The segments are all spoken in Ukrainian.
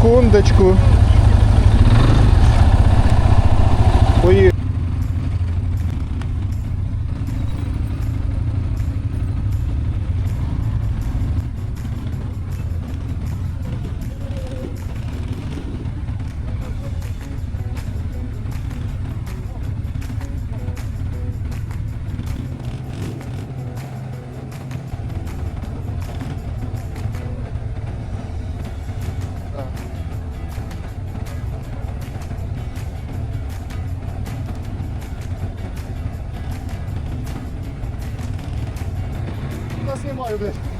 Секундочку. Нас немає, блядь.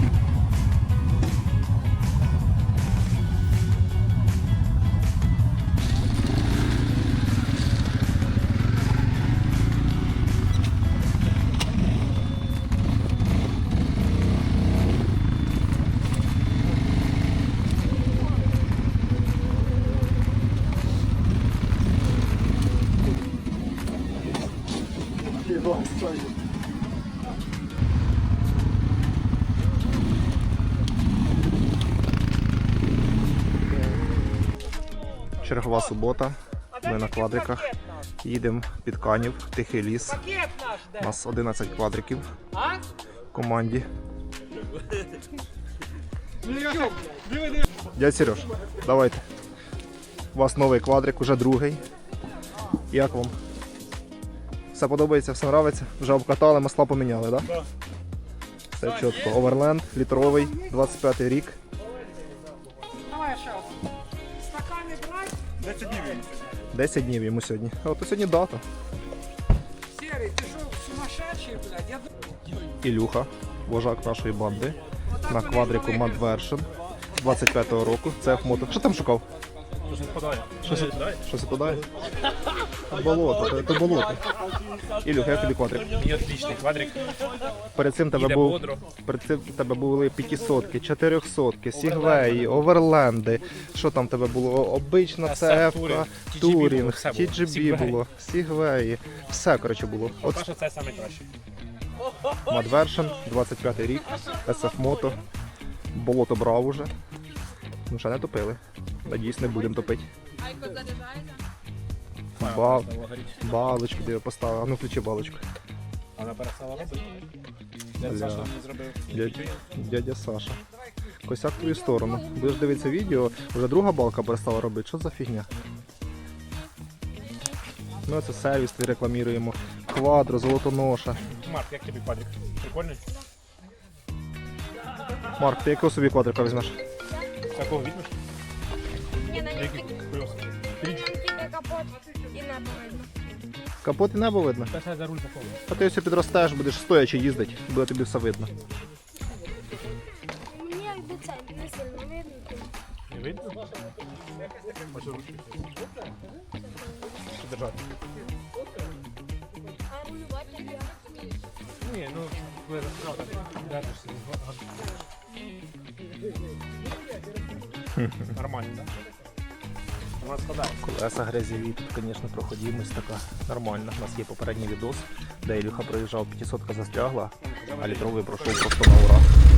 Субота. Ми на квадриках. Їдемо під Канів, Тихий ліс. У нас 11 квадриків в команді. Дядь Сереж, давайте. У вас новий квадрик, уже другий. Як вам? Все подобається, все нравиться? Вже обкатали, масла поміняли, так? Да? Все чітко. Оверленд, літровий, 25 рік. Брать? 10 днів йому сьогодні. А от сьогодні дата. Серый, ты что, сумасшедший, блядь? Я Ілюха, вожак нашої банди. На квадрику Mad 25-го року. Це мото. Що там шукав? Щось Щось подає? Болото, це, це болото. Ілюх, як тобі квадрик? Мені отличний квадрик. Перед цим тебе був бодро. перед цим тебе були п'ятисотки, чотирьохсотки, сігвеї, оверленди. Що там тебе було? О- Обична SF, ЦФ, Турінг, TGB Турінг, було, все було. TGB Сігвеї. було, сігвеї. Все коротше було. От От що це саме краще. Version, 25 рік, SF Moto, болото брав уже. Ну ще не топили. Надіюсь, не будемо топити. Ба... Балочку де я поставив. А ну включи балочку. Вона перестала робити. Де Саша мені зробив? Дядя, дядя Саша. Косяк в твою сторону. Будеш дивитися відео, вже друга балка перестала робити. Що за фігня? Ну це сервіс, ти рекламуємо. Квадро, золотоноша. Марк, як тобі квадрик? Прикольний? Марк, ти якого собі квадрика візьмеш? Такого візьмеш? Ні, на ньому небо видно. Капот і небо видно. Та за руль такого. А ти ось підростеш, будеш стоячи їздити, буде тобі все видно. Мені якби це не сильно видно. Не видно? Може ручки. Держати? А рулювати як? Ні, ну, коли держишся. Нормально, так? Колеса грязєві, тут, звісно, проходимость така нормальна. У нас є попередній відос, де Ілюха проїжджав, 500 застрягла, а літровий пройшов просто на ура.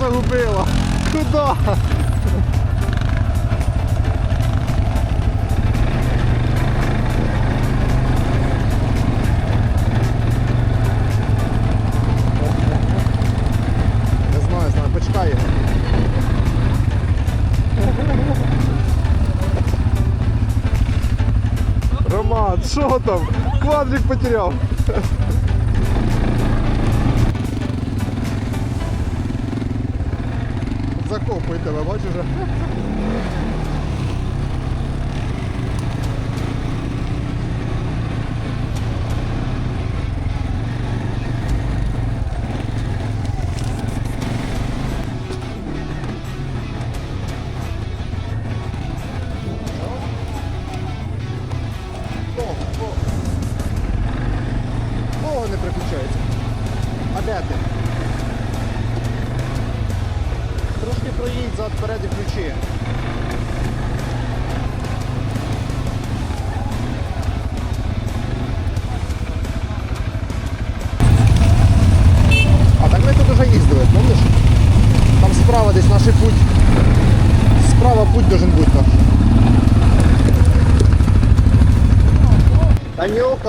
Загубила. Куда? Не знаю, знаю, почекай його. Роман, що там? Квадрик потеряв. Закопуй ви бачиш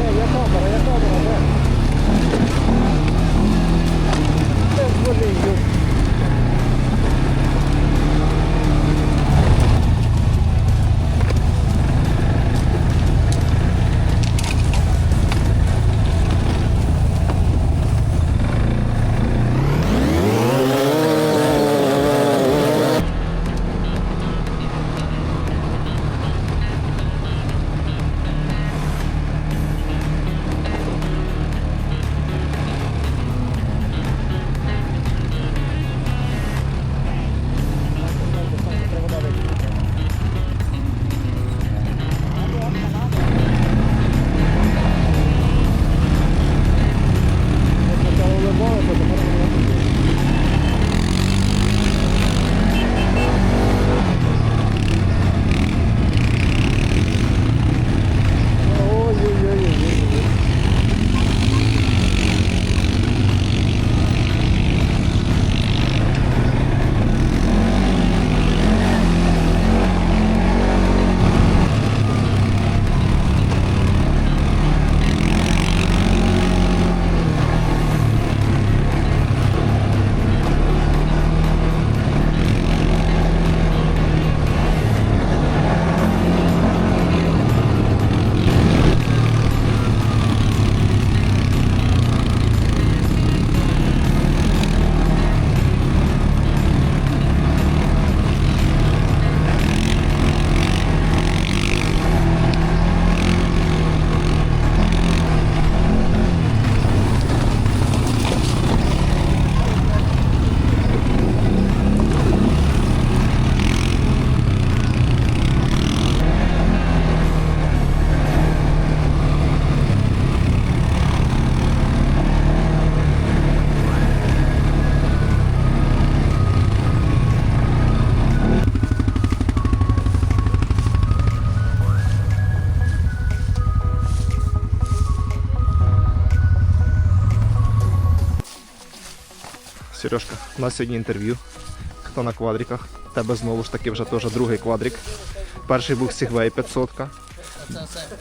Буравити Це ж так? Сережка, у нас сьогодні інтерв'ю. Хто на квадриках? Тебе знову ж таки вже теж другий квадрик. Перший був Segway 500.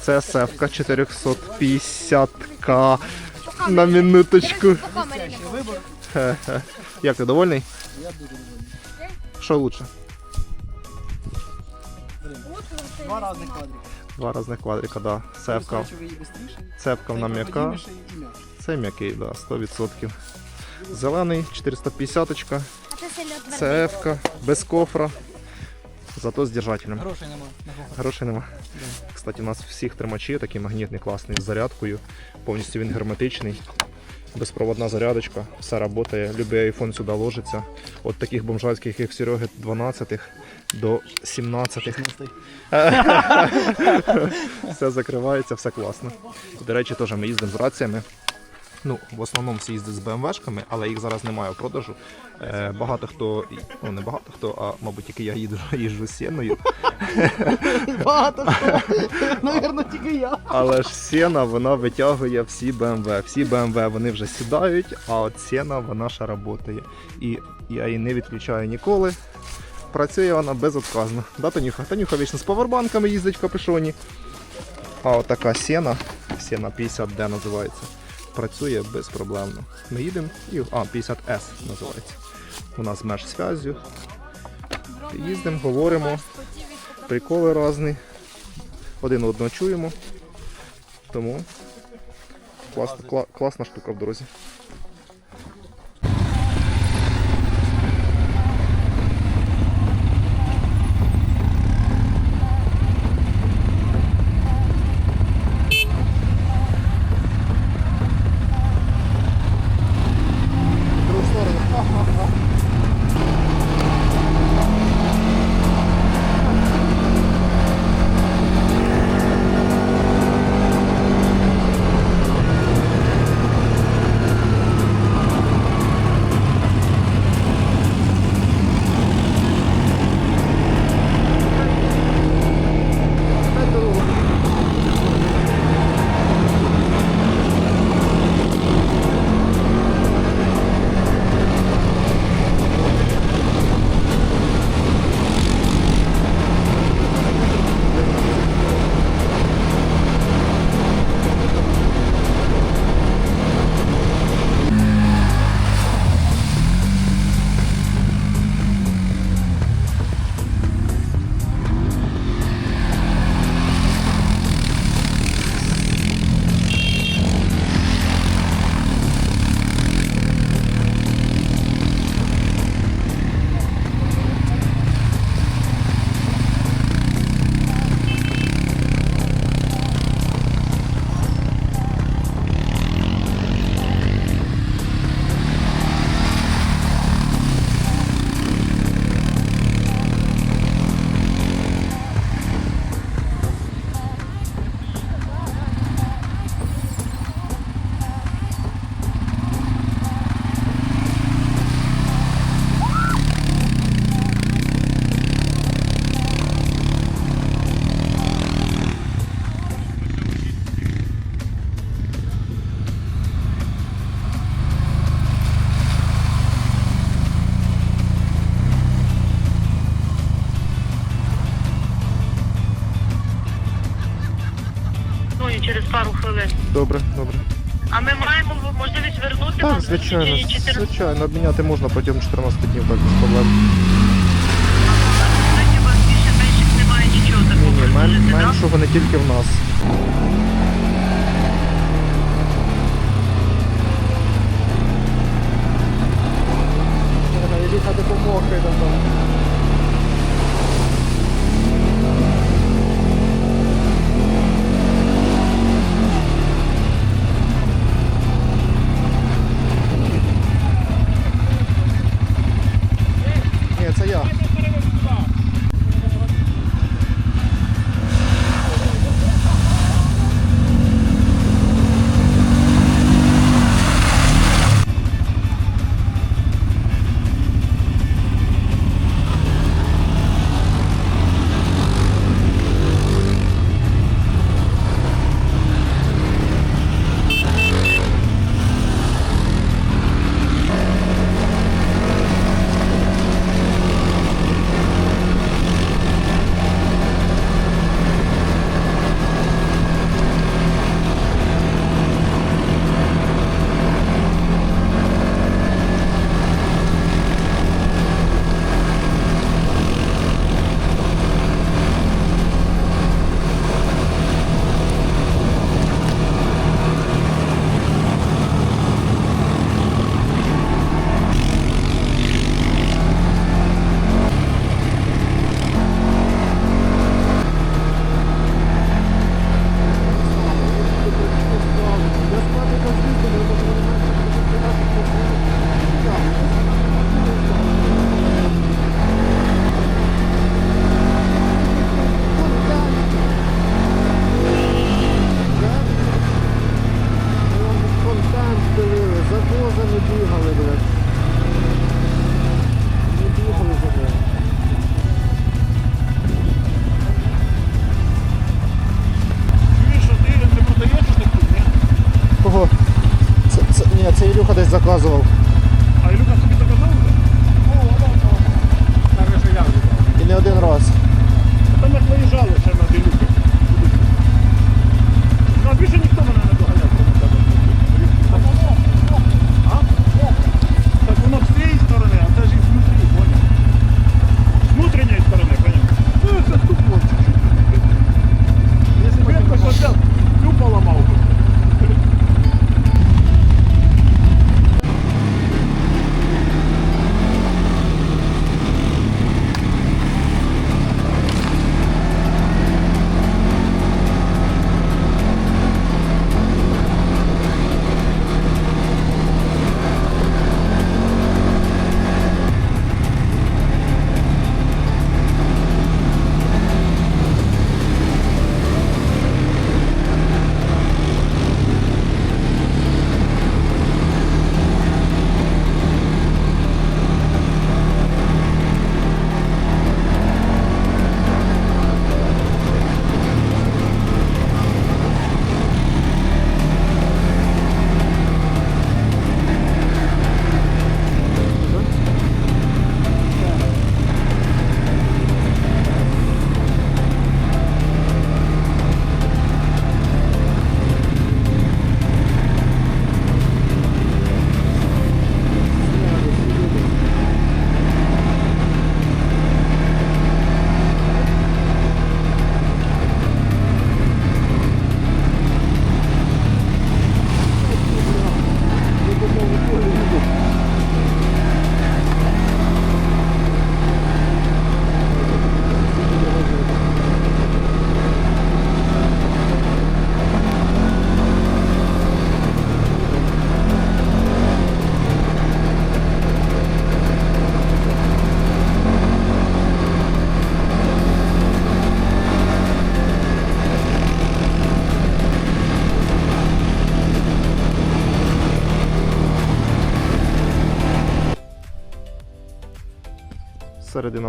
Це SF 450. камері. На минуточку. Як ти довольний? Я дуже довольний. Що лучше? Два різних квадрика. Два різних квадрика, да. Цепка. Цепка вона м'яка. Це м'який, да, 100%. Зелений, 450 -очка. F-ка, без кофра. Зато з держателем. Грошей нема. Грошей нема. Кстати, у нас всіх тримачі такі магнітний, класний з зарядкою. Повністю він герметичний. Безпроводна зарядочка, все працює. Любий айфон сюди ложиться. От таких бомжацьких, як Сереги, 12 до 17. все закривається, все класно. До речі, теж ми їздимо з раціями. Ну, в основному всі їздять з БМВшками, але їх зараз немає в продажу. Е, багато хто, ну не багато хто, а мабуть тільки я їду, їжджу з сіною. Багато хто. Навірно, тільки я. Але ж сіна вона витягує всі BMW. Всі BMW вони вже сідають, а от сіна вона ще працює. І я її не відключаю ніколи. Працює вона безотказно. Да, Танюха? Танюха вічно з павербанками їздить в капюшоні. А от така сіна, сіна 50D називається, працює безпроблемно. Ми їдемо і. А, 50S називається. У нас меж зв'язю. Їздимо, говоримо, приколи різні. Один одного чуємо. Тому класна, кла- класна штука в дорозі. Добре, добре. А ми маємо можливість вернути Так, вам звичайно, в течение 14 звичайно, обміняти можна протягом 14 днів, так без проблем. у вас більше менших немає нічого Ні, такого. ні, мен, Скажете, да? меншого не тільки в нас. Еліта допомоги там.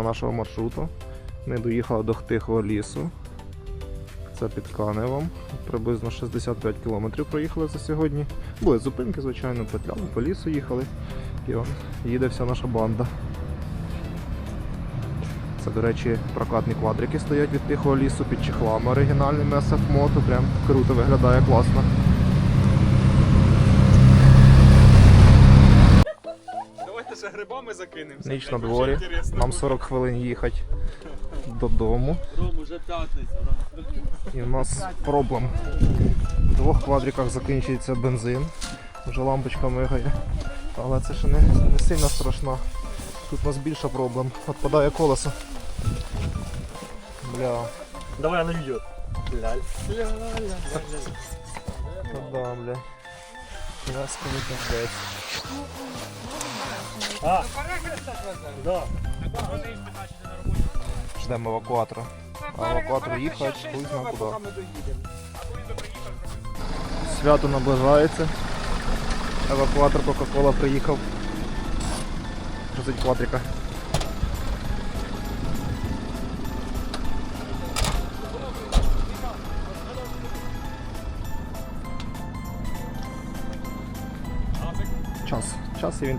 Середина нашого маршруту. Ми доїхали до Тихого лісу. Це під Каневом. Приблизно 65 кілометрів проїхали за сьогодні. Були зупинки, звичайно, петляли, по лісу їхали. І он їде вся наша банда. Це, до речі, прокатні квадрики стоять від тихого лісу під чехлами оригінальними SF Moto. Прям круто виглядає класно. Давайте ще грибами закинемося. Ніч на дворі. Нам 40 хвилин їхати додому. Ром, уже п'ятниця, да? І в нас проблем. В двох квадриках закінчується бензин. Вже лампочка мигає. Але це ще не, не сильно страшно. Тут у нас більше проблем. Отпадає колесо. Бля. Давай на відео. Ляль. Ну да, бля. Нас капець. А, да. Ждемо евакуатора. А евакуатор їхати, хуй зна куди. Свято наближається. Евакуатор Кока-Кола приїхав. Грузить квадрика. Час. Час і він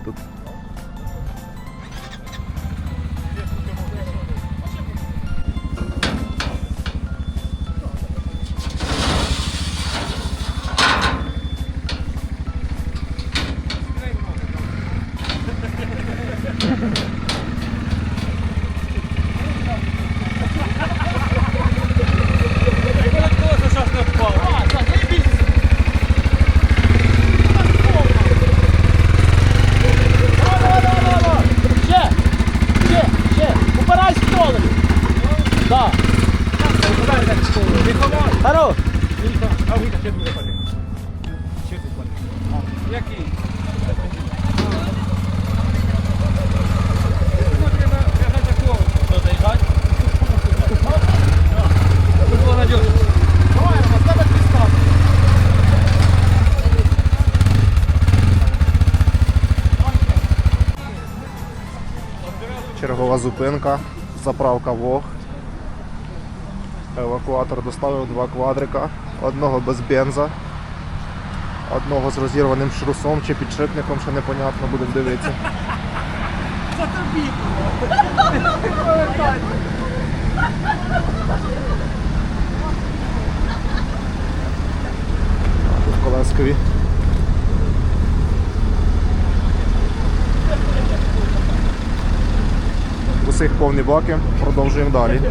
зупинка, заправка Вог. Евакуатор доставив два квадрика, одного без бенза, одного з розірваним шрусом чи підшипником, ще непонятно, будемо дивитися. А Тут колескові. Усіх повні баки, продовжуємо далі.